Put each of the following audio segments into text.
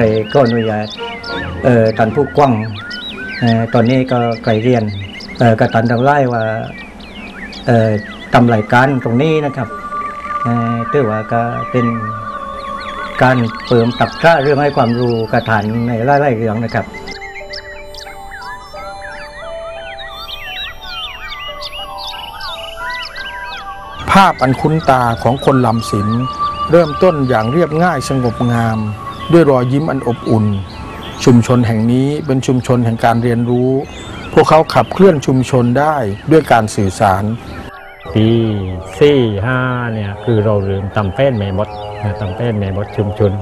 เคยก็อนุญาตเอ่อตันผู้กว้างเอ่อตอนนี้ก็ไกลเรียนเอ่อกับตันทำไร่ว่าเอ่อทำรายการตรงนี้นะครับเอ่อถือว่าก็เป็นการเปิมตักกระเรื่องให้ความรู้กระฐานในหลายๆเรื่องนะครับภาพอันคุ้นตาของคนลำศิลป์เริ่มต้นอย่างเรียบง่ายสงบงาม ด้วยรอยยิ้มอันอบอุ่น ชุมชนแห่งนี้เป็นชุมชนแห่งการเรียนรู้ พวกเขาขับเคลื่อนชุมชนได้ด้วยการสื่อสาร ปีสี่ห้าเนี่ยคือเราเริ่มตำเป้นแม่บดนะตำเป้นแม่บดชุมชน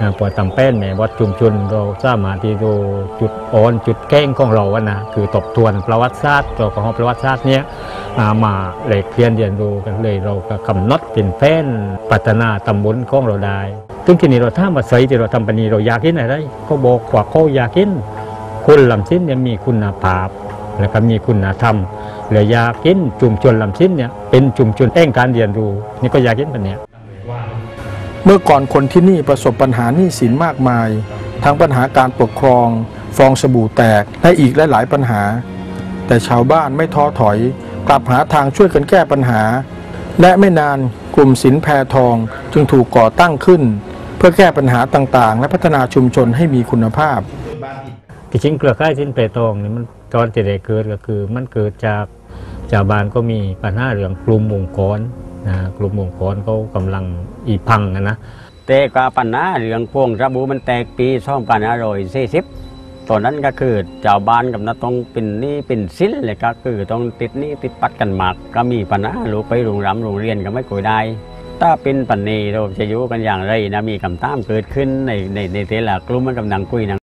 นะพอตำเป็นแม่บดชุมชนเราสามารถที่ดูจุดอ่อนจุดแก้งของเราอะนะคือตบทวนประวัติศาสตร์ตัวของประวัติศาสตร์เนี้ยมาเลกเรียนเรียนรู้กันเลยเราก็กำหนดเป็นแผนพัฒนาตำบลของเราได้ซึ่งที่นี้เราถ้ามาใส่ที่เราทำปนีเราอยากกินอะไรก็บอกว่าเขาอยากกินคนลำชิ้นเนี่ยมีคุณภาพแล้วก็มีคุณธรรมและอยากกินชุมชนลำชิ้นเนี่ยเป็นชุมชนแห่งการเรียนรู้นี่ก็อยากกินแบบเนี้ย เมื่อก่อนคนที่นี่ประสบปัญหาหนี้สินมากมาย ทั้งปัญหาการปกครอง ฟองสบู่แตกและอีกหลายๆปัญหา แต่ชาวบ้านไม่ท้อถอย กลับหาทางช่วยกันแก้ปัญหา และไม่นานกลุ่มสินแพรทองจึงถูกก่อตั้งขึ้น เพื่อแก้ปัญหาต่างๆ และพัฒนาชุมชนให้มีคุณภาพที่จริงเครือข่ายสินเปตองนี่มันตอนที่ได้เกิดก็คือ มันเกิดจากชาวบ้านก็มีปัญหาเรื่องกลุ่มวงกร นะกลุ่มวงกรเขากำลังอีพังนะนะแต่กาปัญหาเรื่องพวงระบุมันแตกปีสองพันห้าร้อยสี่สิบตอนนั้นก็คือชาวบ้านกับนาต้องเป็นนี่เป็นสิ้นเลยก็คือต้องติดนี้ติดปัดกันมากก็มีปัญหาลูกไปโรงรำโรงเรียนก็ไม่คุยได้ถ้าเป็นปัญนีเราจะอยู่กันอย่างไรนะมีคำถามเกิดขึ้นในในในแต่ละกลุ่มมันกำลังคุยนะ